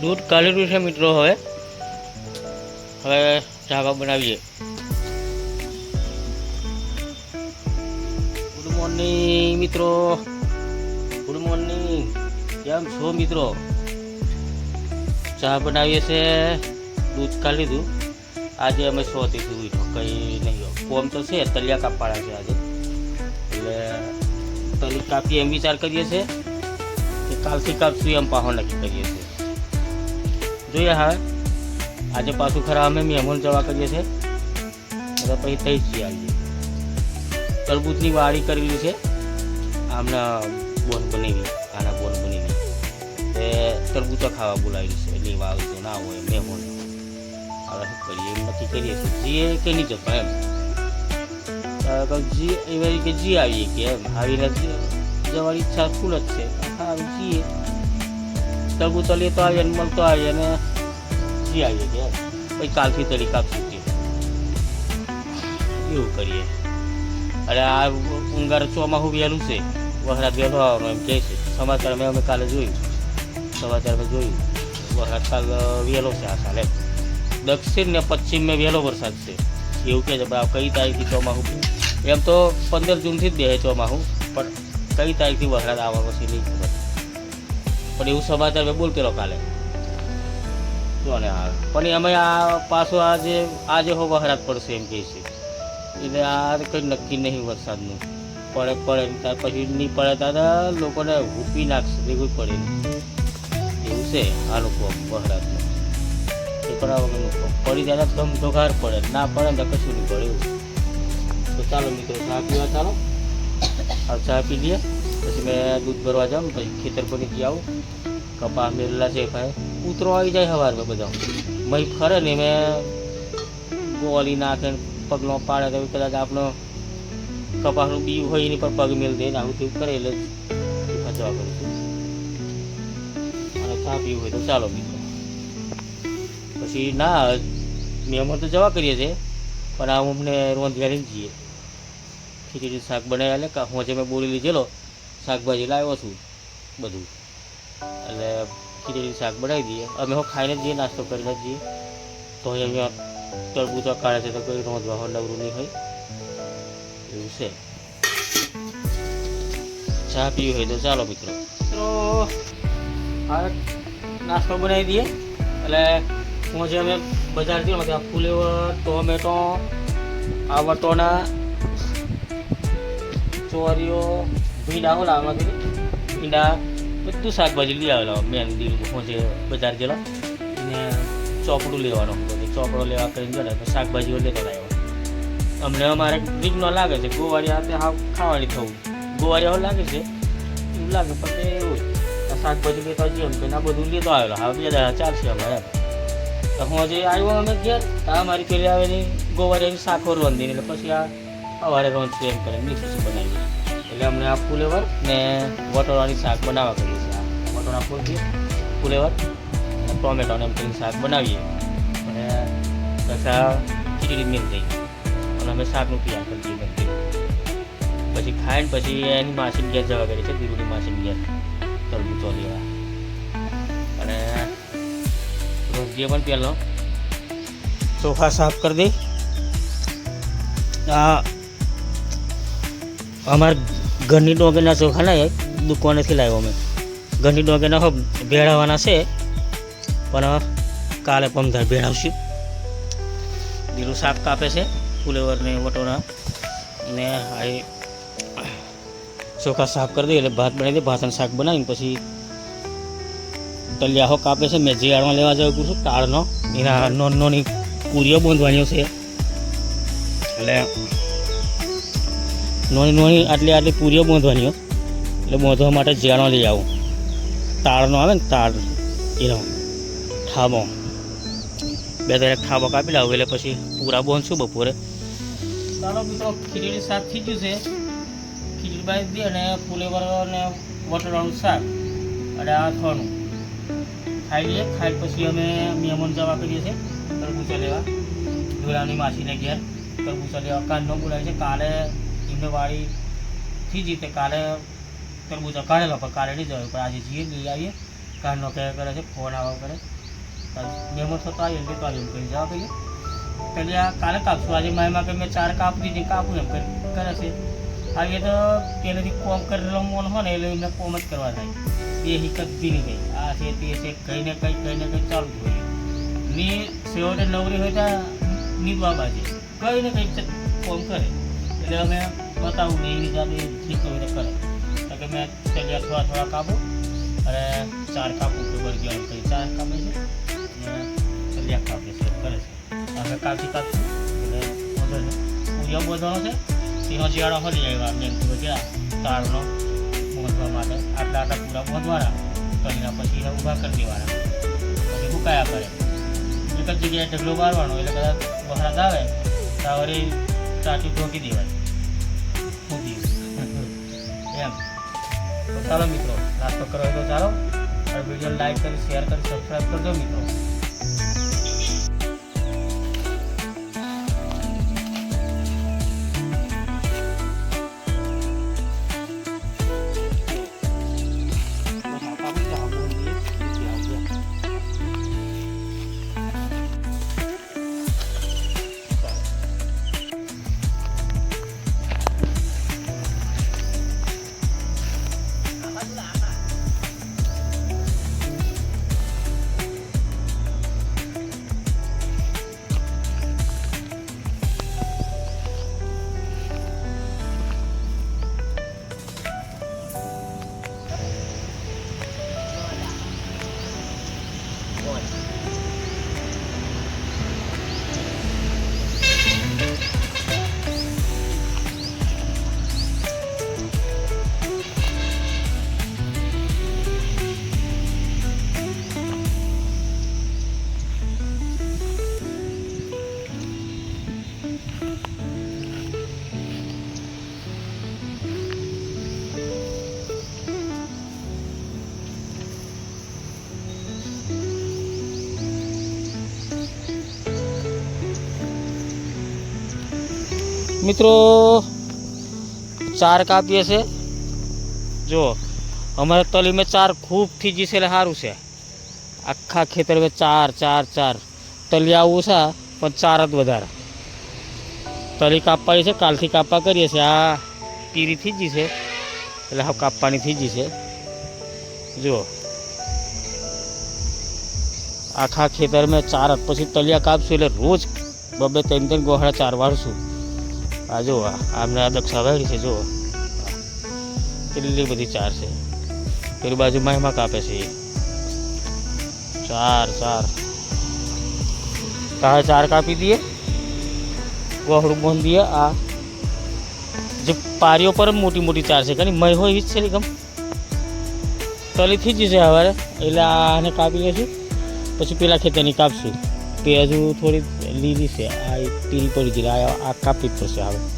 દૂધ કાઢેલું છે મિત્રો હવે. હવે ચાવા બનાવીએ. ગુડ મોર્નિંગ મિત્રો. ગુડ મોર્નિંગ કેમ છો, મિત્રો? ચા બનાવીએ છે. દૂધ કાઢી લીધું. આજે અમે સોથી સુધી કંઈ નહીં કોમ તો છે તલિયા કાપવાના છે આજે. એટલે કાપીએ એમ વિચાર કરીએ છીએ કે કાલથી કાપશું એમ પાહો નક્કી કરીએ છીએ જોઈએ હવે આજે પાછું ખરા અમે મહેમાન જવા કરીએ છીએ એટલે પછી થઈ જ છીએ આજે તરબૂચની વાડી કરેલી છે આમને બોન બનેલી આના બોન બનેલી તે તરબૂચો ખાવા બોલાવેલી છે એટલે વાવ તો ના હોય મહેમાન હવે શું કરીએ એમ નક્કી કરીએ છીએ જીએ કે નહીં જતો એમ તો જી એવી કે જી આવીએ કે એમ આવીને જ- જવાની ઈચ્છા ફૂલ જ છે. હા જીએ તરબૂચો તો આવીએ ને મળતો આવીએ ને જી આવીએ કે પછી કાલથી તરી કાપશું એવું કરીએ. અરે આ ઉંગાર ચોમાસું વહેલું છે. વહરાત વહેલો આવવાનો એમ કહે છે. સમાચારમાં અમે કાલે જોયું. સમાચારમાં જોયું. વરસાદ કાલ વહેલો છે આ સાલે દક્ષિણ ને પશ્ચિમમાં વહેલો વરસાદ છે. એવું કહે છે. કઈ તારીખથી ચોમાસું એમ તો પંદર જૂનથી જ બે ચોમાસું પણ કઈ તારીખથી વરસાદ આવવાનો છે નહીં ખબર. પણ એવું સમાચાર મેં બોલતેલો કાલે. જોને હાલ પણ અમે આ પાછો આજે આજે હો વરસાદ પડશે એમ કહે છે. એટલે આ કંઈ નક્કી નહીં વરસાદનું. પડે પડે ત્યાં પછી નહીં પડે ત્યારે લોકોને હૂપી નાખશે. ભેગું પડે એવું છે આ લોકો પણ આ વગરનું પડી જાય તો ધમ પડે. ના પડે ને કશું નહીં પડે એવું. તો ચાલો મિત્રો, ચા પીવા ચાલો. આ ચા પી લઈએ પછી મેં દૂધ ભરવા જાઉં પછી ખેતર પર નીકળી આવું. કપા મેરેલા છે ભાઈ. કૂતરો આવી જાય સવારમાં બધા. મય ફરે ને મેં ગોળી નાખે પગલો પાડે તો કદાચ આપણો કપાસનું બી હોય એની પર પગ મેળ દે ને આવું તેવું કરે એટલે ખચવા કરું અને ચા પીવું હોય તો ચાલો મિત્રો. પછી ના મહેમાન તો જવા કરીએ છીએ. પણ આ અમને રોંધિયા લઈને જઈએ. ખીચડી શાક બનાવ્યા એટલે કા હું જે મેં બોલી લીધેલો, શાકભાજી લાવ્યો છું બધું. એટલે ખીચડી શાક બનાવી દઈએ. અમે હું ખાઈને જઈએ, નાસ્તો કરીને જ જઈએ. તો અહીંયા તરબૂચો કાઢે છે તો કોઈ રોંધવા હોય, નવરું નહીં હોય. એવું છે. ચા પીવી હોય તો ચાલો મિત્રો. તો હવે નાસ્તો બનાવી દઈએ. એટલે હું જે અમે બજાર ગયો ત્યાં ફુલેવર, ટોમેટો આ વટોના ચોરીઓ ભીંડા હો લાવવાથી ભીંડા, બધું શાકભાજી લઈ આવેલા મેન હું જે બજાર ગયેલો. ને ચોપડું લેવાનો ચોપડો લેવા કરીને ગયો તો શાકભાજીઓ લેતો આવ્યો અમને અમારે વિઘ્નો લાગે છે. ગોવાળિયા હાથે હા ખાવાની થવું. હાવ લાગે છે. એવું લાગે પણ એવું શાકભાજી લેતા જઈએ એમ આ બધું લેતો આવેલો. હવે બે દાડા ચાલશે અમારે તો હું હજી આવ્યો અમે ઘેર. તો અમારી મારી પેલી આવેલી ગોવાળીની શાકો રોંધી એટલે પછી આ સવારે રોજ એમ કરે મિક્સ બનાવી એટલે અમને આ ફુલેવર ને વટોળાની શાક બનાવવા કરીએ છીએ વટોળા ફૂલ છે ફુલેવર અને ટોમેટોને એમ કરીને શાક બનાવીએ. અને આ ખીચડી મિલ દઈ અને અમે શાકનું તૈયાર કરી દઈએ પછી ખાઈને પછી એની માસીની ઘેર જવા કરી છે દીરુની માસીની ઘેર. તરબૂચો લેવા. અને રોજ્ય પણ પહેલો. સોફા સાફ કરી દઈ આ અમારા ઘરની ડોંગરના ચોખાને દુકાને દુકાનેથી લાવ્યો અમે. ઘરની ડોંગરના હો, ભેળાવાના છે, પણ કાલે પમધાર ભેળાવશું. દીરું શાક કાપે છે ફુલેવરને વટોરા ને આ ચોખા સાફ કરી દઈએ, એટલે ભાત બનાવી દે ભાત અને શાક બનાવીને પછી તલિયા હો કાપે છે, મેં જીયાળમાં લેવા જાઉં છું, તાળનો. એના નોની પૂરીઓ બાંધવાની છે. એટલે નોની નોની આટલી આટલી પૂરીઓ બાંધવાની એટલે બાંધવા માટે જીયાળો લઈ આવું. તાળનો આવે ને તાળ, એનો ઠાબો બે ત્રણ ઠાબો કાપી લાવું, એટલે પછી પૂરા બાંધશું બપોરે. ચાલો મિત્રો, ખીચડી શાક થઈ ગયું છે. ખીચડી બાઈ દે અને ફુલેવર અને વટાણાનું શાક. અને આ થવાનું ખાઈ લઈએ. ખાઈ પછી અમે મહેમાન જવા કરીએ છીએ તરબૂચા લેવા. ઢોળાની માસીને ઘેર. તરબૂચા લેવા. કાનનો બોલાય છે. કાલે એમને વાળી થી જીતે કાલે તરબૂચા કાઢેલો પણ કાલે નહીં જવાય પણ આજે જઈએ લઈ આવીએ કાલનો કહે કરે છે ફોન આવવા કરે મેમો થતો આવીએ એટલે તો આવીએ એમ કરી જવા કહીએ પેલી આ કાલે કાપશું આજે માયમાં કે મેં ચાર કાપી દીધી કાપું એમ કરી કરે છે આવીએ તો પહેલેથી કોમ કરી રમવાનું હોય ને એટલે એમને કોમ જ કરવા થાય એ હિકત દીની ગઈ આ છે તે છે કંઈ ને કંઈ કંઈ ને કંઈ ચાલુ જ હોયની સેવટે નવરી હોય ત્યાં નીકળવા બાજે કંઈ ને કંઈ ચ- કોમ કરે એટલે અમે બતાવું ને એવી જાતે નીકળો એટલે કરે. તો કે મેં ચલ્યા થોડા થોડા કાપું અને ચાર કાપું કે બળી ગયા કંઈ ચાર કાપે છે અને ચલ્યા કાપે છે, કરે છે. અમે કાપી કાપશું એટલે પૂજા બોધવાનો છે સિંહો શિયાળો ફરી આવ્યા મેં ગયા કે તાળનો બાંધવા માટે. આટલા આટલા પૂરા મોંધવાના કરીને પછી એને ઊભા કરી દેવાના. પછી ભૂકાયા કરે. એક જ જગ્યાએ ઢગલો મારવાનો એટલે કદાચ વહરાત આવે, તો વળી ચાચું ઢોકી દેવાય. મૂકી એમ. તો ચાલો મિત્રો, નાસ્તો કરો તો ચાલો. વીડિયો લાઈક કરી શેર કરી સબસ્ક્રાઈબ કરજો મિત્રો. મિત્રો, ચાર કાપીએ છે. જો, અમારે તલી મેં ચાર ખૂબ થીજી છે એટલે સારું છે. આખા ખેતર મેં ચાર ચાર ચાર. તલી આવું છે, પણ ચાર જ વધારે. તલી કાપવાની છે, કાલથી કાપવા કરીએ છીએ. આ પીરી થીજી છે એટલે હવે કાપવાની થીજી છે જુઓ આખા ખેતર મેં ચાર પછી તલિયા કાપશું એટલે રોજ બબે ત્રણ ત્રણ ગોહાળા ચાર વાળશું આ જો આમને આ દક્ષા વાળી છે, જુઓ. કેટલી બધી ચાર છે. પેલી બાજુ મહેમા કાપે છે. ચાર ચાર. તારે ચાર કાપી દઈએ. ગોહડું બોન દઈએ. આ જે પારીઓ પર મોટી મોટી ચાર છે કારણ મય હોય જ છે ને ગમ તલીથી જ છે હવે એટલે આને કાપી લઈશું પછી પેલા ખેતરની કાપશું. હજુ થોડી લીલી છે. આ પીરી પડી ગઈ. આ આ કાપી પડશે હવે.